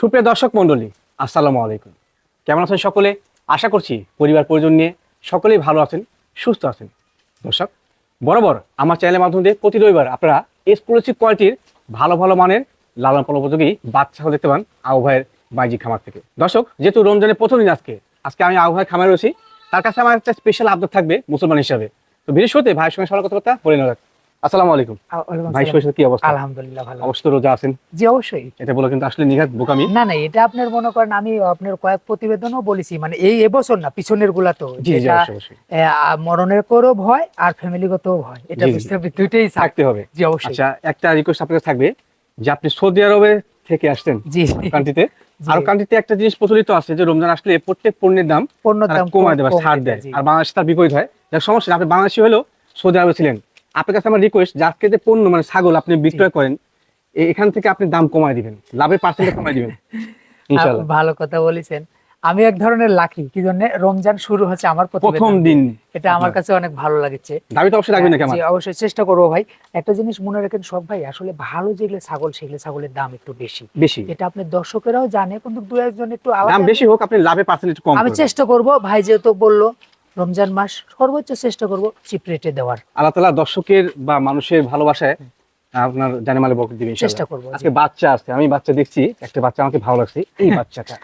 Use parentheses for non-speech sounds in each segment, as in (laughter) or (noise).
সুপ্রিয় দর্শক মণ্ডলী, আসসালামু আলাইকুম। কেমন আছেন সকলে? আশা করছি পরিবার পরিজন নিয়ে সকলেই ভালো আছেন, সুস্থ আছেন। দর্শক, বরাবর আমার চ্যানেলের মাধ্যমে দিয়ে প্রতি রবিবার আপনারা এক্সক্লুসিভ কোয়ালিটির ভালো ভালো মানের লালন পালন উপযোগী বাচ্চা দেখতে পান আবু ভাইয়ের বাইজি খামার থেকে। দর্শক, যেহেতু রমজানের প্রথম দিন আজকে আজকে আমি আবহাওয়ার খামারে রয়েছি। তার কাছে আমার একটা স্পেশাল আবদার থাকবে মুসলমান হিসাবে। তো বিশেষ ভাইয়ের সঙ্গে সবার কথাবার্তা বলে নেওয়া আসসালামু আলাইকুম। ভাই শরীর কি অবস্থা? আলহামদুলিল্লাহ ভালো। অবশ্য রোজা আছেন? জি অবশ্যই। এটা বলে কিন্তু আসলে নিঘাত বোকামি। না না এটা আপনার মনে করেন আমি আপনার কয়েক প্রতিবেদনও বলেছি মানে এই এবছর না পিছনেরগুলা তো জি জি যেটা, অবশ্যই অবশ্যই। আহ, মরণের করও ভয় আর ফ্যামিলিগত ভয়। এটা জি, জি। বুঝতে হবে দুইটাই থাক। থাকতে হবে। জি অবশ্যই। আচ্ছা একটা রিকোয়েস্ট আপনার থাকবে যে আপনি সৌদি আরবে থেকে আসছেন জি কান্ট্রিতে। আর কান্ট্রিতে একটা জিনিস প্রচলিত আছে যে রমজান আসলে প্রত্যেক পণ্যের দাম পণ্য তারা দাম কমায় দেয় বা কম- ছাড় দেয় আর বাংলাদেশ তার বিপরীত হয়। যার সমস্যা আপনি বাংলাদেশি হলেও সৌদি আরবে ছিলেন। আপনার কাছে আমার রিকোয়েস্ট যে আজকে যে পণ্য মানে ছাগল আপনি বিক্রয় করেন এখান থেকে আপনি দাম কমায় দিবেন। লাভের পার্সেন্ট কমায় দিবেন। ইনশাআল্লাহ। ভালো কথা বলেছেন। আমি এক ধরনের লাকি কি জন্য? রমজান শুরু হচ্ছে আমার প্রথম দিন। এটা আমার কাছে অনেক ভালো লাগছে। দাবি তো অবশ্যই রাখবেন নাকি আমার? জি, অবশ্যই চেষ্টা করব ভাই। একটা জিনিস মনে রাখেন সব ভাই আসলে ভালো যেগুলো ছাগল সেগুলো ছাগলের দাম একটু বেশি। বেশি। এটা আপনি দর্শকেরাও জানে কিন্তু দু একজন একটু দাম বেশি হোক আপনি লাভে পার্সেন্ট কম আমি চেষ্টা করব ভাই যেহেতু বলল রমজান মাস সর্বোচ্চ চেষ্টা করব চিপ রেটে দেওয়ার। আল্লাহ তালা দর্শকের বা মানুষের ভালোবাসায় আপনার জানেমালে বকর দিবেন চেষ্টা করব আজকে বাচ্চা আসছে আমি বাচ্চা দেখছি একটা বাচ্চা আমাকে ভালো লাগছে এই বাচ্চাটা।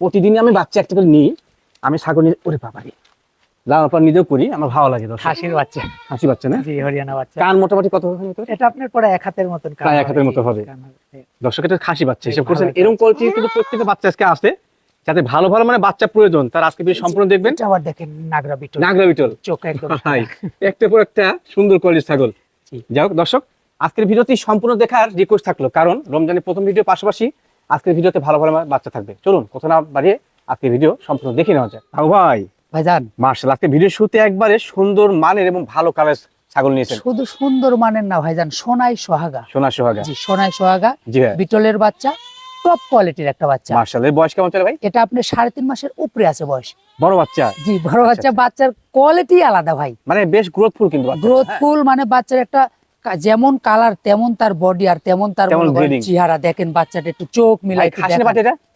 প্রতিদিনই আমি বাচ্চা একটা করে নিই আমি ছাগল নিয়ে ওরে বাবারি লালন পালন নিজেও করি আমার ভালো লাগে বাচ্চা। হাসি বাচ্চা না? জি হরিয়ানা বাচ্চা। কান মোটামুটি কত হবে এটা আপনার পরে এক হাতের মতন প্রায় এক হাতের মতো হবে। দর্শক এটা খাসি বাচ্চা এই হিসেব করছেন এরকম কোয়ালিটি কিন্তু প্রত্যেকটা বাচ্চা আজকে আসে। যাতে ভালো ভালো মানে বাচ্চা প্রয়োজন তার আজকে ভিডিও সম্পূর্ণ দেখবেন। আবার দেখেন নাগরা বিটল। নাগরা বিটল। চোখ একদম ভাই একটা পর একটা সুন্দর কোয়ালিটির ছাগল। যাই হোক দর্শক আজকের ভিডিওটি সম্পূর্ণ দেখার রিকোয়েস্ট থাকল কারণ রমজানের প্রথম ভিডিও পাশাপাশি আজকের ভিডিওতে ভালো ভালো বাচ্চা থাকবে। চলুন কথা না বাড়িয়ে আজকের ভিডিও সম্পূর্ণ দেখে নেওয়া যায় আও ভাই। ভাইজান। মার্শাল আজকে ভিডিও শুতে একবারে সুন্দর মানের এবং ভালো কালার ছাগল নিয়েছেন। শুধু সুন্দর মানের না ভাইজান সোনাই সোহাগা। সোনা সোহাগা। জি সোনাই সোহাগা বিটলের বাচ্চা টপ কোয়ালিটির একটা বাচ্চা। মার্শাল এর বয়স কেমন চলে ভাই? এটা আপনার সাড়ে তিন মাসের উপরে আছে বয়স। বড় বাচ্চা? জি বড় বাচ্চা বাচ্চার কোয়ালিটি আলাদা ভাই। মানে বেশ গ্রোথফুল কিন্তু বাচ্চা। হ্যাঁ, গ্রোথফুল মানে বাচ্চার একটা যেমন কালার তেমন তার বডি আর তেমন তার। চেহারা। দেখেন বাচ্চাটা একটু চোখ মিলাই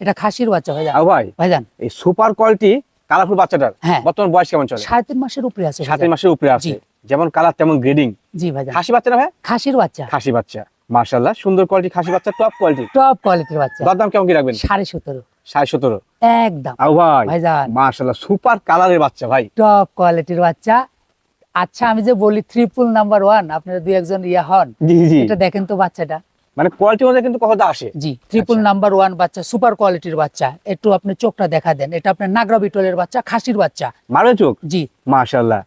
এটা খাসির বাচ্চা ভাইজান। আও ভাই ভাইজান। এই সুপার কোয়ালিটি কালারফুল বাচ্চাটার হ্যাঁ। বর্তমান বয়স কেমন চলে? সাড়ে তিন মাসের উপরে আছে সাত ভাইজান। মাসের উপরে আছে। যেমন কালার তেমন গ্রেডিং জি ভাইজান। খাসি বাচ্চা না ভাই খাসির বাচ্চা। খাসি বাচ্চা। মার্শাল্লাহ সুন্দর কোয়ালিটি খাসি বাচ্চা টপ কোয়ালিটি টপ কোয়ালিটির বাচ্চা। দরদাম কেমন কি রাখবেন? সাড়ে সতেরো। সাড়ে সতেরো? একদম। আও ভাই ভাইজান। মার্শাল্লাহ সুপার কালারের বাচ্চা ভাই। টপ কোয়ালিটির বাচ্চা। আচ্ছা আমি যে বলি ট্রিপল নাম্বার ওয়ান আপনারা দুই একজন ইয়া হন। জি জি। এটা দেখেন তো বাচ্চাটা। মানে কোয়ালিটি মধ্যে কিন্তু কথা আসে। জি ট্রিপল। নাম্বার ওয়ান বাচ্চা সুপার কোয়ালিটির বাচ্চা। একটু আপনি চোখটা দেখা দেন। এটা আপনার নাগরা বিটলের বাচ্চা খাসির বাচ্চা। মারবে চোখ? জি। মার্শাল্লাহ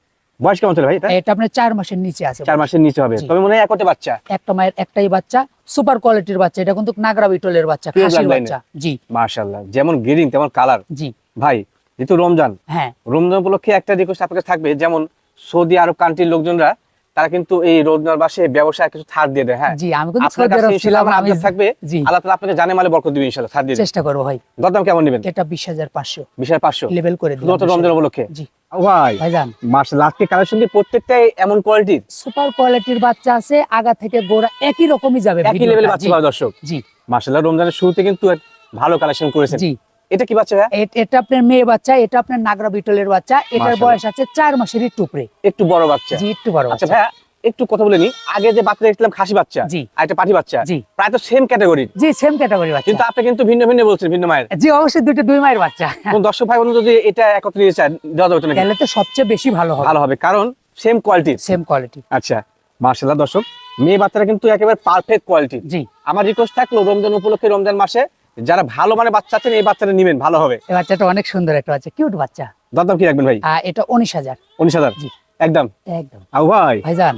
বয়স কেমন চলে ভাই এটা? এটা আপনার চার মাসের নিচে আছে চার মাসের নিচে হবে। তবে মনে হয় একটে বাচ্চা। একটা মায়ের একটাই বাচ্চা সুপার কোয়ালিটির বাচ্চা। এটা কিন্তু নাগরা বিটলের বাচ্চা খাসির বাচ্চা। জি। মার্শাল্লাহ যেমন গ্রেডিং তেমন কালার জি। ভাই যেহেতু রমজান হ্যাঁ। রমজান উপলক্ষে একটা রিকোয়েস্ট আপনার কাছে থাকবে যেমন সৌদি আরব কান্ট্রির লোকজনরা তারা কিন্তু এই রমজান মাসে ব্যবসায় কিছু ছাড় দিয়ে দেয় হ্যাঁ? জি আমি কিন্তু সৌদি কাছে আরব ছিলাম আমি থাকবে। জি। আল্লাহ তাআলা আপনাকে জানে মালে বরকত দিবে ইনশাআল্লাহ ছাড় দিয়ে চেষ্টা করব ভাই। দরদাম কেমন নেবেন? এটা বিশ হাজার পাঁচশো। বিষয় পাঁচশো? লেভেল করে দিলাম শুধুমাত্র রমজান উপলক্ষে? জি। ভাই ভাইজান। মার্শাল আজকে কালেকশন দিয়ে প্রত্যেকটাই এমন কোয়ালিটির সুপার কোয়ালিটির বাচ্চা আছে আগা থেকে গোড়া একই রকমই যাবে একই লেভেলের বাচ্চা জি, পাবে দর্শক। জি। মার্শাল্লাহ রমজানের শুরুতে কিন্তু ভালো কালেকশন করেছেন। জি। এটা কি বাচ্চা এটা আপনার মেয়ে বাচ্চা এটা আপনার নাগরা বিটলের বাচ্চা এটার বয়স আছে চার মাসেরই টুকরে। একটু বড় বাচ্চা। জি একটু বড় আচ্ছা বাচ্চা। ভাইয়া একটু কথা বলে নি। আগে যে বাচ্চা দেখছিলাম খাসি বাচ্চা জি। আর একটা পাঠি বাচ্চা জি। প্রায় তো সেম ক্যাটাগরি জি সেম ক্যাটাগরি বাচ্চা। কিন্তু আপনি কিন্তু ভিন্ন ভিন্ন বলছেন ভিন্ন মায়ের। জি অবশ্যই দুটো দুই মায়ের বাচ্চা। কোন দর্শক ভাই বন্ধু যদি এটা একত্রে নিতে চায় দেওয়া যাবে তাহলে তো সবচেয়ে বেশি ভালো হবে। ভালো হবে কারণ সেম কোয়ালিটির সেম কোয়ালিটি আচ্ছা মার্শাল্লাহ দর্শক মেয়ে বাচ্চারা কিন্তু একেবারে পারফেক্ট কোয়ালিটি জি। আমার রিকোয়েস্ট থাকল রমজান উপলক্ষে রমজান মাসে যারা ভালো মানে বাচ্চা আছেন এই বাচ্চাটা নেবেন ভালো হবে। এই বাচ্চাটা অনেক সুন্দর একটা বাচ্চা কিউট বাচ্চা। দরদাম কি রাখবেন ভাই? এটা উনিশ হাজার। উনিশ হাজার। জি। একদম? একদম। আউ ভাই ভাইজান।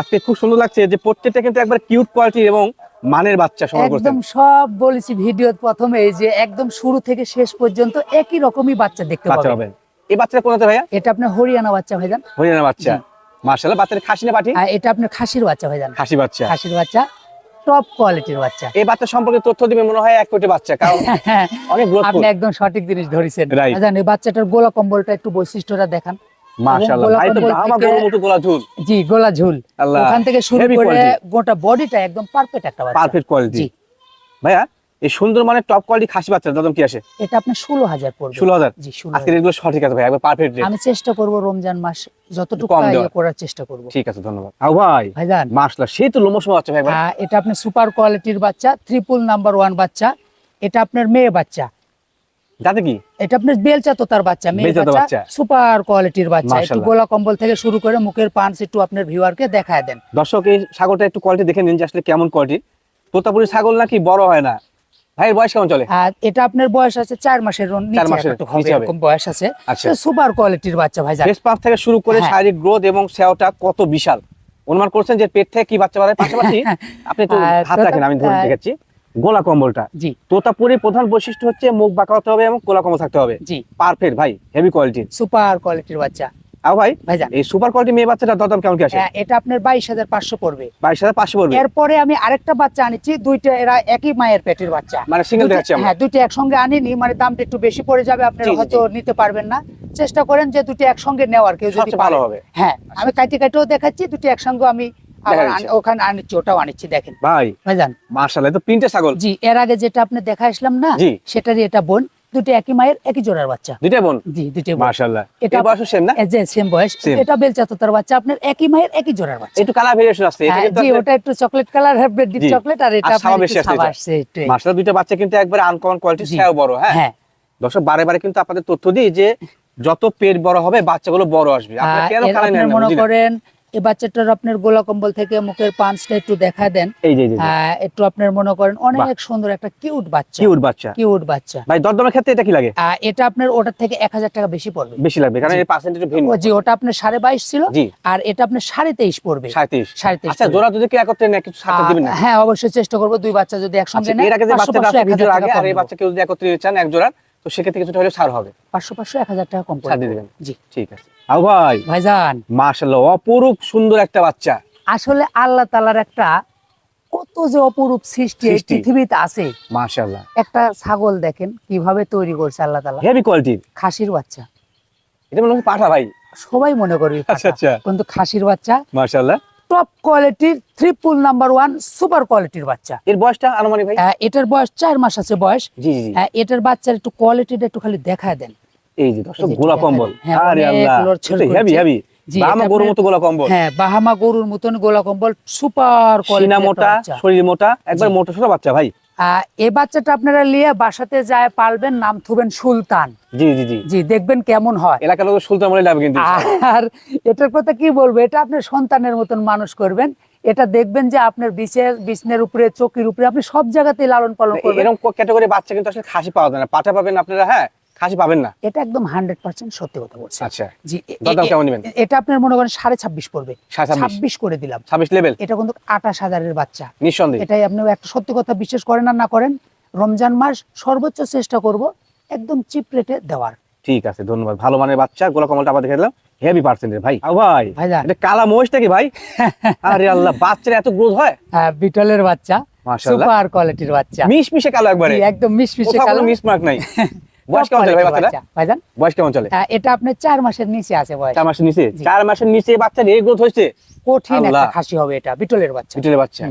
আজকে খুব সুন্দর লাগছে যে প্রত্যেকটা কিন্তু একবার কিউট কোয়ালিটি এবং মানের বাচ্চা সংগ্রহ একদম সব বলেছি প্রথমে যে একদম শুরু থেকে শেষ পর্যন্ত একই রকমই বাচ্চা দেখতে পাবেন। এই বাচ্চাটা ভাইয়া? এটা আপনার হরিয়ানা বাচ্চা ভাইজান। হরিয়ানা বাচ্চা। বাচ্চাটা খাসি না আর এটা আপনার খাসির বাচ্চা ভাইজান। খাসি বাচ্চা। খাসির বাচ্চা টপ কোয়ালিটির বাচ্চা। এই বাচ্চা সম্পর্কে তথ্য দিবে মনে হয় এক কোটি বাচ্চা কারণ অনেক আপনি একদম সঠিক জিনিস ধরেছেন. জানেন এই বাচ্চাটার গোলা কম্বলটা একটু বৈশিষ্ট্যটা দেখান। মাশাআল্লাহ। ভাই তো কম্বল গরুর মতো গোলা ঝুল জি গোলা ঝুল ওখান থেকে শুরু করে গোটা বডিটা একদম পারফেক্ট একটা বাচ্চা। পারফেক্ট কোয়ালিটি ভাইয়া এই সুন্দর মানে টপ কোয়ালিটি খাসি বাচ্চা দাদম কি আসে? এটা আপনার ষোলো হাজার পড়বে। ষোলো হাজার? জি এগুলো সঠিক আছে ভাই একবার পারফেক্ট আমি চেষ্টা করব রমজান মাস যতটুকু করার চেষ্টা করব। ঠিক আছে ধন্যবাদ। আও ভাই ভাইজান। মাসলা সেই তো লোমসময় বাচ্চা ভাই এটা আপনার সুপার কোয়ালিটির বাচ্চা ট্রিপল নাম্বার ওয়ান বাচ্চা। এটা আপনার মেয়ে বাচ্চা। যাতে কি? এটা আপনার বেলচা তোতার বাচ্চা মেয়ে বাচ্চা বাচ্চা। সুপার কোয়ালিটির বাচ্চা। একটু গোলা কম্বল থেকে শুরু করে মুখের পাঁচ একটু আপনার ভিউয়ারকে দেখায় দেন। দর্শক এই ছাগলটা একটু কোয়ালিটি দেখে নিন যে আসলে কেমন কোয়ালিটি তোতাপুরি ছাগল নাকি বড় হয় না? ভাইয়ের বয়স কেমন চলে? আর এটা আপনার বয়স আছে চার মাসের নিচে মাসের একটু হবে এরকম বয়স আছে। আচ্ছা। সুপার কোয়ালিটির বাচ্চা ভাই থেকে শুরু করে হ্যাঁ। শারীরিক গ্রোথ এবং সেওটা কত বিশাল। অনুমান করছেন যে পেট থেকে কি বাচ্চা বাড়ায়? পাশাপাশি আপনি একটু আর হাত রাখেন আমি ধরে দেখাচ্ছি। গোলা কম্বলটা। জি। তোতাপুরি প্রধান বৈশিষ্ট্য হচ্ছে মুখ বাঁকা হতে হবে এবং গোলা কম্বল থাকতে হবে। জি। পারফেক্ট ভাই হেভি কোয়ালিটি সুপার কোয়ালিটির বাচ্চা। আও ভাই ভাইজান। এই সুপার কোয়ালিটি মেয়ে বাচ্চাটা দরদাম কেমন কি আসে হ্যাঁ, এটা আপনার বাইশ হাজার পাঁচশো পড়বে। বাইশ হাজার পাঁচশো পড়বে? এরপরে আমি আরেকটা বাচ্চা আনিছি দুইটা এরা একই মায়ের পেটের বাচ্চা। মানে সিঙ্গেল দেখাচ্ছি আমরা। হ্যাঁ দুইটা একসঙ্গে আনিনি মানে দামটা একটু বেশি পড়ে যাবে আপনারা হয়তো নিতে পারবেন না। চেষ্টা করেন যে দুটো একসঙ্গে নেওয়ার কেউ যদি ভালো হবে। হ্যাঁ আমি কাটি কাটিও দেখাচ্ছি দুটো একসঙ্গে আমি ওখানে আনিচ্ছি ওটাও আনিচ্ছি দেখেন। ভাই ভাইজান মার্শাল্লাহ তো তিনটে ছাগল। জি এর আগে যেটা আপনি না। সেটারই এটা বোন দুটো একই মায়ের একই জোড়ার বাচ্চা। দুইটা বোন? জি দুটো বোন। এটা- এটা বয়স সেম না? যে সেম বয়স। এটা বেলচা তোতার বাচ্চা আপনার একই মায়ের একই জোড়ার বাচ্চা। একটু কালার ভেরিয়েশন আছে এটা হ্যাঁ, কিন্তু জি ওটা একটু চকলেট কালার ডিপ চকলেট আর এটা আপনার। আসছে একটু। বাচ্চা কিন্তু একবারে আনকমন কোয়ালিটি। বড় হ্যাঁ? হ্যাঁ। দর্শক বারে বারে কিন্তু আপনাদের তথ্য দিই যে যত পেট বড় হবে বাচ্চাগুলো বড় আসবে। আপনারা কেন কালার না মনে করেন এই বাচ্চাটার আপনার গোলা কম্বল থেকে মুখের পাঁচটা একটু দেখা দেন। এই যে এই যে, এই যে। আহ, একটু আপনার মনে করেন অনেক সুন্দর একটা কিউট বাচ্চা। কিউট বাচ্চা। কিউট বাচ্চা। ভাই দরদামের ক্ষেত্রে এটা কি লাগে? এটা আপনার ওটার থেকে এক হাজার টাকা বেশি পড়বে। বেশি লাগবে কারণ এর পার্সেন্টেজ ভিন্ন। জি ওটা আপনার সাড়ে বাইশ ছিল আর এটা আপনার সাড়ে তেইশ পড়বে। সাঁত্রিশ সাড়ে তেইশ আচ্ছা জোড়া যদি কি একত্রে নেয়? কিছু ছাড় দিবেন না হ্যাঁ অবশ্যই চেষ্টা করব দুই বাচ্চা যদি একসঙ্গে আচ্ছা, নেয় এর আগে যে বাচ্চাটা ভিডিওর আগে আর এই বাচ্চা কেউ যদি একত্রে চান এক জোড়া তো সেক্ষেত্রে কিছুটা হলে ছাড় হবে। পাঁচশো পাঁচশো এক হাজার টাকা কম ছাড় দিয়ে দেবেন। জি। ঠিক আছে। আও ভাই ভাইজান। মাশাআল্লাহ অপরূপ সুন্দর একটা বাচ্চা। আসলে আল্লাহ তালার একটা কত যে অপরূপ সৃষ্টি এই পৃথিবীতে আছে। মাশাআল্লাহ। একটা ছাগল দেখেন কীভাবে তৈরি করছে আল্লাহ তালা হেভি কোয়ালিটির খাসির বাচ্চা। এটা মনে হয় পাঠা ভাই। সবাই মনে করবে আচ্ছা আচ্ছা। কিন্তু খাসির বাচ্চা মাশাআল্লাহ। টপ কোয়ালিটির ট্রিপল নাম্বার ওয়ান সুপার কোয়ালিটির বাচ্চা। এর বয়সটা আনুমানিক ভাই? আহ, এটার বয়স চার মাস আছে বয়স। জি জি জি। এটার বাচ্চার একটু কোয়ালিটিটা একটু খালি দেখা দেন। এই যে দর্শক গোলা কম্বল। হ্যাঁ, আরে আল্লাহ হেভি হেভি বাহামা গরুর মতো গোলা কম্বল। হ্যাঁ বাহামা গরুর মতন গোলা কম্বল সুপার কোয়ালিটি মোটা শরীর মোটা একবার মোটা সোটা বাচ্চা ভাই। আহ, এই বাচ্চাটা আপনারা নিয়ে বাসাতে যায় পালবেন নাম থুবেন সুলতান। জি জি জি। জি দেখবেন কেমন হয়। এলাকার লোক সুলতান বলে লাভ কিন্তু আর এটার কথা কি বলব এটা আপনার সন্তানের মতন মানুষ করবেন। এটা দেখবেন যে আপনার বিচের বিছনের উপরে চোখের উপরে আপনি সব জায়গাতে লালন পালন করবেন। এরকম ক্যাটাগরি বাচ্চা কিন্তু আসলে খাসি পাওয়া যায় না। পাঠা পাবেন আপনারা হ্যাঁ? খাসি পাবেন না? এটা একদম হান্ড্রেড পার্সেন্ট সত্যি কথা বলছি। আচ্ছা। জি কেমন নেবেন? এটা আপনার মনে করেন সাড়ে ছাব্বিশ পড়বে। ছাব্বিশ। করে দিলাম। ছাব্বিশ লেভেল এটা কিন্তু আঠাশ হাজারের বাচ্চা। নিঃসন্দেহে। এটাই আপনি একটা সত্যি কথা বিশ্বাস করেন আর না করেন রমজান মাস সর্বোচ্চ চেষ্টা করব একদম চিপ রেটে দেওয়ার। ঠিক আছে ধন্যবাদ। ভালো মানের বাচ্চা গোলা কমলটা আবার দেখে দিলাম। হেভি পার্সেন্টেজ ভাই। ভাই এটা কালা মহিষটা কি ভাই? (laughs) আরে আল্লাহ বাচ্চার এত গ্রোথ হয়? হ্যাঁ, বিটলের বাচ্চা সুপার কোয়ালিটির বাচ্চা। মিশ মিশে কালো একবারে। একদম মিশমিশে কালো। মিস মার্ক নাই। (laughs) বয়স কেমন চলে ভাই বাচ্চাটা? ভাইজান? বয়স কেমন চলে? এটা আপনার চার মাসের নিচে আছে বয়স। চার মাসের নিচে? জি। মাসের নিচে বাচ্চার এই গ্রোথ হয়েছে? কঠিন একটা খাসি হবে এটা বিটলের বাচ্চা। পিটুলের বাচ্চা।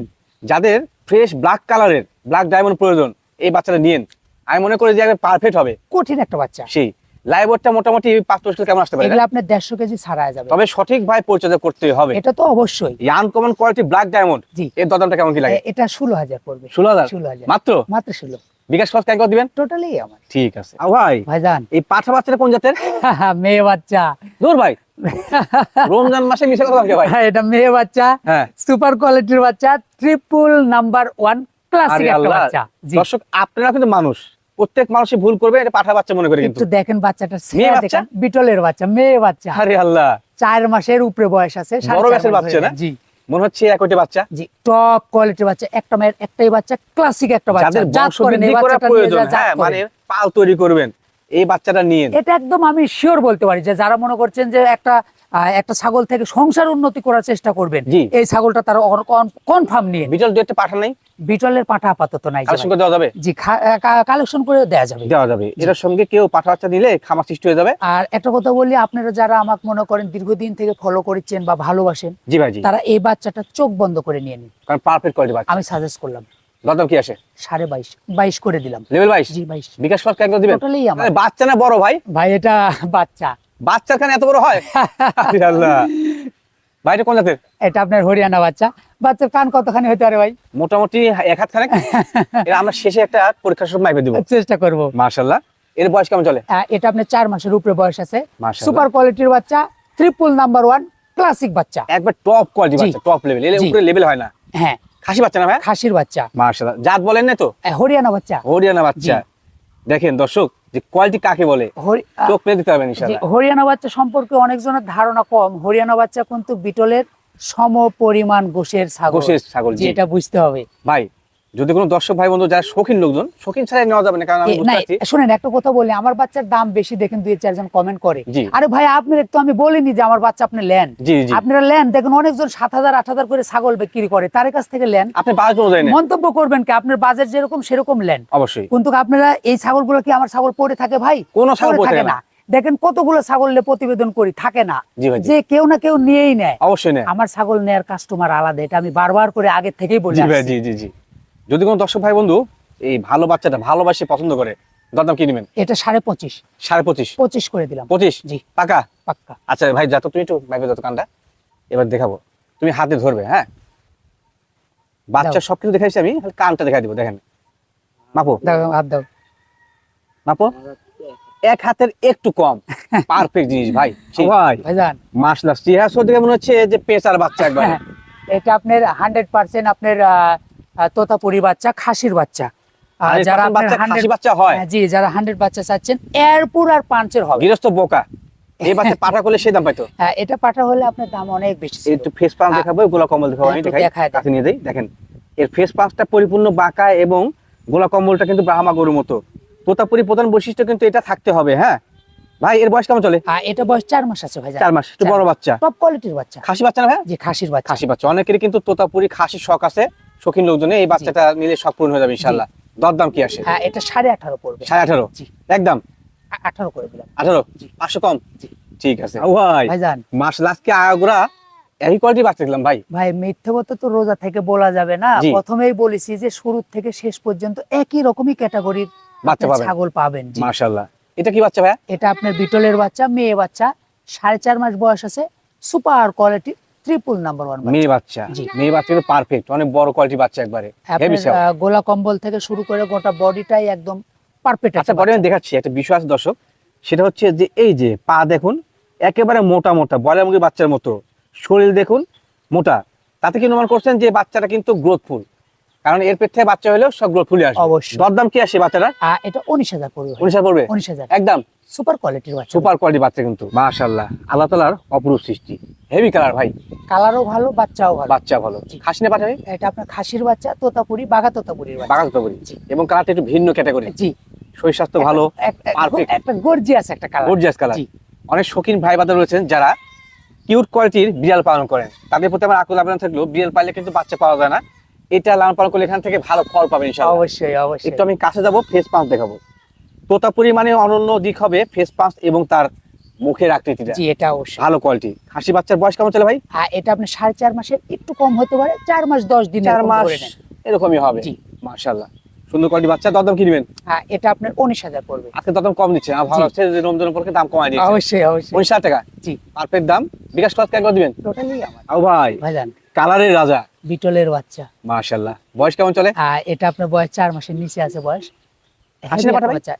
যাদের ফ্রেশ ব্ল্যাক কালারের ব্ল্যাক ডায়মন্ড প্রয়োজন এই বাচ্চাটা নিয়েন। আমি মনে করি যে পারফেক্ট হবে। কঠিন একটা বাচ্চা। সেই। লাইভটা মোটামুটি কিলো কেমন আসতে পারে এগুলো আপনার দেড়শো কেজি ছাড়া যাবে। তবে সঠিক ভাবে পরিচর্যা করতে হবে। এটা তো অবশ্যই। আনকমন কোয়ালিটি ব্ল্যাক ডায়মন্ড এর দামটা কেমন কি লাগে? এটা ষোলো হাজার পড়বে। ষোলো হাজার? ষোলো হাজার। মাত্র? মাত্র ষোলো। বিকাশ খরচ কেন দিবেন? টোটালি আমার। ঠিক আছে। ভাই ভাইজান। এই পাঠা বাচ্চাটা কোন জাতের? (laughs) মেয়ে বাচ্চা। দূর ভাই। (laughs) রমজান মাসে মিশে কথা ভাই। হ্যাঁ, এটা মেয়ে বাচ্চা। হ্যাঁ। সুপার কোয়ালিটির বাচ্চা ট্রিপল নাম্বার ওয়ান ক্লাসিক একটা বাচ্চা। দর্শক আপনারা কিন্তু মানুষ। প্রত্যেক মানুষই ভুল করবে এটা পাঠা বাচ্চা মনে করে কিন্তু। একটু দেখেন বাচ্চাটা মেয়ে বাচ্চা? বিটলের বাচ্চা মেয়ে বাচ্চা। আরে আল্লাহ। চার মাসের উপরে বয়স আছে বড় মাস বাচ্চা না? জি। মনে হচ্ছে একটি বাচ্চা? জি টপ কোয়ালিটির বাচ্চা একটা মায়ের একটাই বাচ্চা ক্লাসিক একটা বাচ্চা জাত করেন এই বাচ্চাটা নিয়ে হ্যাঁ মানে পাল তৈরি করবেন এই বাচ্চাটা নিয়ে। এটা একদম আমি শিওর বলতে পারি যে যারা মনে করছেন যে একটা একটা ছাগল থেকে সংসার উন্নতি করার চেষ্টা করবেন। এই ছাগলটা তারা কনফার্ম নিয়ে বিটল দুইটা পাঠা নাই? বিটলের পাঠা আপাতত নাই কালেকশন দেওয়া যাবে? জি কালেকশন করে দেওয়া যাবে। দেওয়া যাবে। এটার সঙ্গে কেউ পাঠা বাচ্চা দিলে খামার সৃষ্টি হয়ে যাবে? আর একটা কথা বলি আপনারা যারা আমাকে মনে করেন দীর্ঘদিন থেকে ফলো করছেন বা ভালোবাসেন জি ভাই তারা এই বাচ্চাটা চোখ বন্ধ করে নিয়ে নিন। কারণ পারফেক্ট কোয়ালিটি বাচ্চা। আমি সাজেস্ট করলাম। দরদাম কি আসে? সাড়ে বাইশ বাইশ করে দিলাম। লেভেল বাইশ? জি বাইশ। বিকাশ খরচ দিবেন? টোটালি আমার। আরে বাচ্চা না বড় ভাই? ভাই এটা বাচ্চা। বাচ্চার খানে এত বড় হয়? ভাই এটা কোন জাতের? এটা আপনার হরিয়ানা বাচ্চা। বাচ্চার কান কতখানি হতে পারে ভাই? মোটামুটি এক হাত খানে আমরা শেষে একটা পরীক্ষার সময় মাইপে দিব। চেষ্টা করব। মার্শাল্লাহ এর বয়স কেমন চলে? এটা আপনার চার মাসের উপরে বয়স আছে। সুপার কোয়ালিটির বাচ্চা ট্রিপল নাম্বার ওয়ান ক্লাসিক বাচ্চা। একবার টপ কোয়ালিটি বাচ্চা টপ লেভেল এর উপরে লেভেল হয় না। হ্যাঁ। খাসি বাচ্চা না ভাই? খাসির বাচ্চা। মার্শাল্লাহ জাত বলেন না তো? হরিয়ানা বাচ্চা। হরিয়ানা বাচ্চা। দেখেন দর্শক যে কোয়ালিটি কাকে বলে? চোখ পেয়ে দিতে পারবেন হরিয়ানা বাচ্চা সম্পর্কে অনেকজনের ধারণা কম। হরিয়ানা বাচ্চা কিন্তু বিটলের সম পরিমাণ গোষের ছাগল, যেটা বুঝতে হবে। ভাই যদি কোনো দর্শক ভাই বন্ধু যারা শৌখিন লোকজন শৌখিন ছাড়াই নেওয়া যাবে না কারণ আমি বুঝতে শুনেন একটা কথা বলি আমার বাচ্চার দাম বেশি দেখেন দুই চারজন কমেন্ট করে। আরে ভাই আপনার তো আমি বলিনি যে আমার বাচ্চা আপনি জি আপনারা নেন দেখেন অনেকজন সাত হাজার আট হাজার করে ছাগল বিক্রি করে তার কাছ থেকে নেন আপনি বাজার অনুযায়ী মন্তব্য করবেন কি আপনার বাজেট যেরকম সেরকম নেন অবশ্যই। কিন্তু আপনারা এই ছাগলগুলো কি আমার ছাগল পড়ে থাকে ভাই? কোনো ছাগল পড়ে থাকে না। দেখেন কতগুলো ছাগল নিয়ে প্রতিবেদন করি থাকে না। যে কেউ না কেউ নিয়েই নেয়। অবশ্যই আমার ছাগল নেয়ার কাস্টমার আলাদা এটা আমি বারবার করে আগে থেকেই বলি জি জি জি। যদি কোনো দর্শক ভাই বন্ধু এই ভালো বাচ্চাটা ভালোবাসে পছন্দ করে দরদাম কি নেবেন? এটা সাড়ে পঁচিশ। সাড়ে পঁচিশ? পঁচিশ করে দিলাম। পঁচিশ? জি। টাকা পাক্কা। আচ্ছা ভাই যা তো তুমি একটু ভাইবে যত কানটা। এবার দেখাবো। তুমি হাতে ধরবে হ্যাঁ? বাচ্চা দেখাইছি আমি খালি কানটা দেখাই দিব দেখেন। মাপো? হাত দাও। মাপো? এক হাতের একটু কম। (laughs) পারফেক্ট জিনিস ভাই ভাই। মাসলা চেহারা সহ দেখে মনে হচ্ছে যে পেঁচার বাচ্চা একবার। (laughs) এটা আপনার হান্ড্রেড পার্সেন্ট আপনার তোতাপুরি বাচ্চা খাসির বাচ্চা। যারা বাচ্চা 100 খাসি বাচ্চা হয়। হ্যাঁ, জি যারা হান্ড্রেড বাচ্চা চাচ্ছেন এরপুর আর পাঁচের হবে। গৃহস্থ বোকা। এই বাচ্চা (laughs) পাঠা করলে সেই দাম পাইতো? হ্যাঁ, এটা পাঠা হলে আপনার দাম অনেক বেশি একটু ফেস পাম্প দেখাবো গোলা কম্বল দেখাবো আমি দেখাই কাছে নিয়ে দেই দেখেন। এর ফেস পাম্পটা পরিপূর্ণ বাঁকা এবং গোলা কম্বলটা কিন্তু ব্রাহ্মা গরুর মতো। তোতাপুরি প্রধান বৈশিষ্ট্য কিন্তু এটা থাকতে হবে হ্যাঁ? ভাই এর বয়স কেমন চলে? আর এটা বয়স চার মাস আছে ভাই চার মাস একটু বড় বাচ্চা। টপ কোয়ালিটির বাচ্চা। খাসি বাচ্চা না ভাই? যে খাসির বাচ্চা। খাসি বাচ্চা। অনেকেরই কিন্তু তোতাপুরি খাসির শখ আছে। শৌখিন লোকজনে এই বাচ্চাটা নিলে শখ পূরণ হয়ে যাবে ইনশাল্লাহ দরদাম কি আসে? হ্যাঁ এটা সাড়ে আঠারো পড়বে। সাড়ে আঠারো? জি। একদম? আঠারো করে দিলাম। আঠারো? জি। পাঁচশো কম? জি। ঠিক আছে। ভাই ভাইজান। মাস লাস্টকে আগুরা এই কোয়ালিটি বাচ্চা দিলাম ভাই। ভাই মিথ্যে কথা তো রোজা থেকে বলা যাবে না। প্রথমেই বলেছি যে শুরু থেকে শেষ পর্যন্ত একই রকমই ক্যাটাগরির বাচ্চা পাবেন। ছাগল পাবেন জি। মাশাল্লাহ এটা কি বাচ্চা ভাইয়া? এটা আপনার বিটলের বাচ্চা মেয়ে বাচ্চা। সাড়ে চার মাস বয়স আছে। Super quality triple number one মেয়ে বাচ্চা। মেয়ে বাচ্চা কিন্তু পারফেক্ট অনেক বড় কোয়ালিটি বাচ্চা একবারে। গোলা কম্বল থেকে শুরু করে গোটা বডিটাই একদম পারফেক্ট আচ্ছা বডি আমি দেখাচ্ছি একটা বিষয় আছে দর্শক সেটা হচ্ছে যে এই যে পা দেখুন একেবারে মোটা মোটা বলে মুরগির বাচ্চার মতো। শরীর দেখুন মোটা। তাতে কি অনুমান করছেন যে বাচ্চাটা কিন্তু গ্রোথফুল কারণ এর পেট থেকে বাচ্চা হলেও সব গ্রোথফুলি আসবে। অবশ্যই। দরদাম কি আসে বাচ্চাটা এটা উনিশ হাজার পড়বে। উনিশ পড়বে? উনিশ হাজার। একদম। সুপার কোয়ালিটির বাচ্চা। সুপার কোয়ালিটি বাচ্চা কিন্তু। মাশাল্লাহ আল্লাহ তালার অপরূপ সৃষ্টি। হেভি কালার ভাই। কালারও ভালো বাচ্চাও ভালো। বাচ্চা ভালো। খাসি না পাঠাবে? এটা আপনার খাসির বাচ্চা তোতাপুরি বাঘা তোতাপুরির বাচ্চা। বাগান তো বলি জি। এবং কালারটা একটু ভিন্ন ক্যাটাগরি জি। শরীর স্বাস্থ্য ভালো perfect। একটা গর্জিয়াস একটা কালার গর্জিয়াস কালার জি। অনেক শৌখিন ভাই বাদা রয়েছেন যারা কিউট কোয়ালিটির বিড়াল পালন করেন। তাদের প্রতি আমার আকুল আবেদন থাকলেও বিড়াল পাললে কিন্তু বাচ্চা পাওয়া যায় না। এটা লালন পালন করলে এখান থেকে ভালো ফল পাবেন ইনশাআল্লাহ। অবশ্যই অবশ্যই। একটু আমি কাছে যাব ফেস পাম্প দেখাবো। তোতাপুরি মানে অনন্য দিক হবে ফেস পাম্প এবং তার মুখের আকৃতিটা। জি এটা অবশ্যই। ভালো কোয়ালিটি খাসি বাচ্চার বয়স কেমন চলে ভাই? আর এটা আপনি সাড়ে চার মাসের একটু কম হতে পারে চার মাস দশ দিন চার মাস এরকমই হবে। জি। মাশাআল্লাহ। সুন্দর কোয়ালিটি বাচ্চা দরদাম কি নেবেন? এটা আপনার পড়বে। আজকে কম আমার ভালো জি। হচ্ছে যে রমজান উপলক্ষে দাম কমাই দিয়েছে। অবশ্যই অবশ্যই। উনিশ হাজার টাকা? জি। পারফেক্ট দাম। বিকাশ খরচ কেন দিবেন? টোটালি আমার। ও ভাই ভাইজান। কালারের রাজা। বিটলের বাচ্চা। মাশাআল্লাহ। বয়স কেমন চলে? আর এটা আপনার বয়স চার মাসের নিচে আছে বয়স। হাসি পাঠা বাচ্চা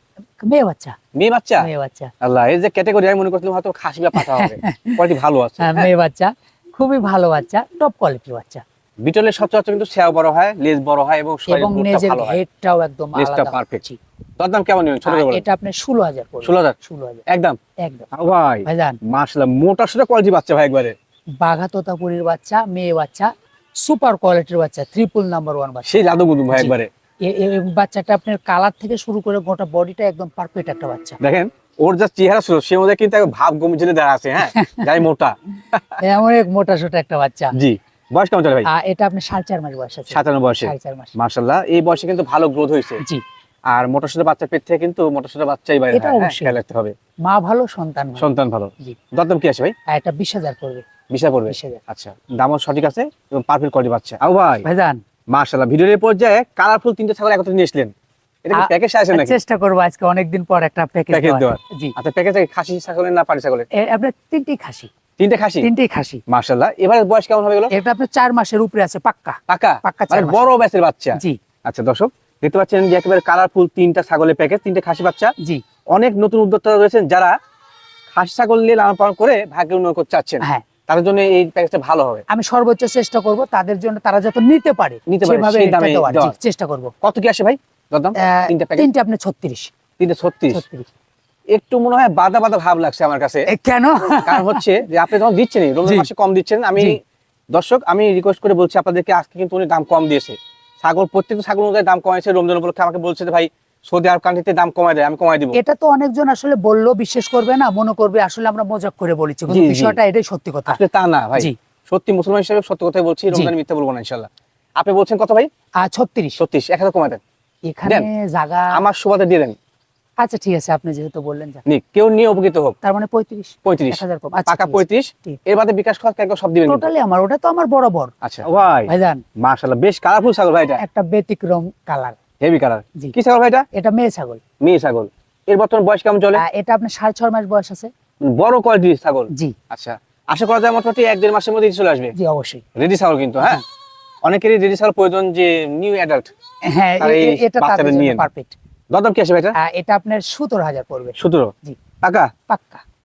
মেয়ে বাচ্চা। মেয়ে বাচ্চা? মেয়ে বাচ্চা। আল্লাহ এই যে ক্যাটাগরি আমি মনে করছিলাম হয়তো খাসি বা পাঠা হবে। (laughs) কোয়ালিটি ভালো আছে। হ্যাঁ, হ্যাঁ। মেয়ে বাচ্চা। খুবই ভালো বাচ্চা। টপ কোয়ালিটি বাচ্চা। বিটলের সচরাচর কিন্তু সেও বড় হয় লেজ বড় হয় এবং এবং নেজের হেডটাও একদম আলাদা। দরদাম কেমন নেবেন? ছোট বলেন। এটা ষোলো হাজার পড়বে। ষোলো হাজার? ষোলো হাজার। একদম? একদম। ভাই ভাইজান। মাশাআল্লাহ মোটা সোটা কোয়ালিটি বাচ্চা ভাই একবারে। বাঘা তোতাপুরির বাচ্চা মেয়ে বাচ্চা সুপার কোয়ালিটির বাচ্চা ট্রিপল নাম্বার ওয়ান বাচ্চা। সেই ভাই একবারে। বাচ্চাটা আপনার কালার থেকে শুরু করে গোটা বডিটা একদম পারফেক্ট একটা বাচ্চা। দেখেন ওর যা চেহারা ছিল সে মধ্যে কিন্তু এক ভাব গমিজনে দাঁড়া আছে হ্যাঁ? (laughs) যাই মোটা। এমন এক মোটা সোটা একটা বাচ্চা। জি। বয়স কেমন চলে ভাই? এটা আপনি সাড়ে চার মাস বয়স আছে। সাতান্ন বয়সে? মাশাআল্লাহ। এই বয়সে কিন্তু ভালো গ্রোথ হয়েছে। জি। আর মোটা সোটা বাচ্চা পেট থেকে কিন্তু মোটা সোটা বাচ্চাই বাইরে এটা হ্যাঁ, অবশ্যই। খেয়াল রাখতে হবে। মা ভালো সন্তান ভালো। সন্তান ভালো। দরদাম কি আছে ভাই? এটা বিশ হাজার পড়বে। বিষয় পড়বে? বিশ হাজার। আচ্ছা দামও সঠিক আছে এবং পারফেক্ট কোয়ালিটি বাচ্চা। আও ভাই। ভাইজান। মার্শাল্লাহ ভিডিওর পর্যায়ে কালারফুল তিনটে ছাগল একত্রে নিয়ে এসলেন চেষ্টা করব আজকে অনেকদিন পর একটা প্যাকেজ দেওয়ার। জি। আচ্ছা প্যাকেজ খাসি ছাগলের না পারি ছাগলের? আপনার তিনটেই খাসি। তিনটে খাসি? তিনটেই খাসি। মার্শাল্লাহ এবারে বয়স কেমন হবে এগুলো? এটা আপনার চার মাসের উপরে আছে পাক্কা। পাকা পাক্কা মানে বড় ব্যাচের বাচ্চা? জি। আচ্ছা দর্শক দেখতে পাচ্ছেন যে একেবারে কালারফুল তিনটা ছাগলের প্যাকেজ তিনটে খাসি বাচ্চা। জি। অনেক নতুন উদ্যোক্তা রয়েছেন যারা খাসি ছাগল নিয়ে লালন পালন করে ভাগ্য উন্নয়ন করতে চাচ্ছেন। হ্যাঁ। তাদের জন্য এই প্যাকেজটা ভালো হবে। আমি সর্বোচ্চ চেষ্টা করব তাদের জন্য তারা যত নিতে পারে নিতে পারে, সেভাবে। চেষ্টা করব। কত কি আসে ভাই? দরদাম? তিনটা প্যাকেজ তিনটে আপনি ছত্রিশ। তিনটে ছত্রিশ। ছত্রিশ। একটু মনে হয় বাদা বাদা ভাব লাগছে আমার কাছে। কেন? কারণ হচ্ছে যে আপনি যখন দিচ্ছেন রমজান মাসে কম দিচ্ছেন আমি দর্শক আমি রিকোয়েস্ট করে বলছি আপনাদেরকে আজকে কিন্তু উনি দাম কম দিয়েছে। ছাগল প্রত্যেকটা ছাগল অনুযায়ী দাম কমাইছে রমজান উপলক্ষে আমাকে বলছে ভাই সৌদি আরব কান্ট্রিতে দাম কমাই দেয় আমি কমাই দিব। এটা তো অনেকজন আসলে বলল বিশ্বাস করবে না মনে করবে আসলে আমরা মজাক করে বলেছি। বিষয়টা এটাই সত্যি কথা। আসলে তা না ভাই। সত্যি মুসলমান হিসেবে সত্য কথাই বলছি রমজান মিথ্যা বলব না ইনশাল্লাহ আপনি বলছেন কত ভাই? ছত্রিশ। ছত্রিশ এক হাজার কমাই দেন। এখানে জায়গা আমার সুবাদে দিয়ে দেন। আচ্ছা ঠিক আছে আপনি যেহেতু বললেন যা। কেউ নিয়ে উপকৃত হোক। তার মানে পঁয়ত্রিশ। পঁয়ত্রিশ। হাজার কম। আচ্ছা পঁয়ত্রিশ। এর বাদে বিকাশ খরচ সব দিবেন টোটালি আমার ওটা তো আমার বরাবর। আচ্ছা। ভাই। ভাইজান। মাশাআল্লাহ বেশ কালারফুল ছাগল ভাই এটা। একটা ব্যতিক্রম কালার। হেভি কালার কি ছাগল ভাই এটা? এটা মেয়ে ছাগল। মেয়ে ছাগল। এর বর্তমান বয়স কেমন চলে? এটা আপনার সাড়ে ছয় মাস বয়স আছে। বড় কোয়ালিটির ছাগল। জি। আচ্ছা আশা করা যায় মোটামুটি এক দেড় মাসের মধ্যে চলে আসবে। জি অবশ্যই। রেডি ছাগল কিন্তু হ্যাঁ? অনেকেরই রেডি ছাগল প্রয়োজন যে নিউ অ্যাডাল্ট হ্যাঁ এটা তাদের নিয়ে জন্য পারফেক্ট দরদাম কি আসবে এটা? এটা আপনার সতেরো হাজার পড়বে। সতেরো? জি। পাকা? পাক্কা।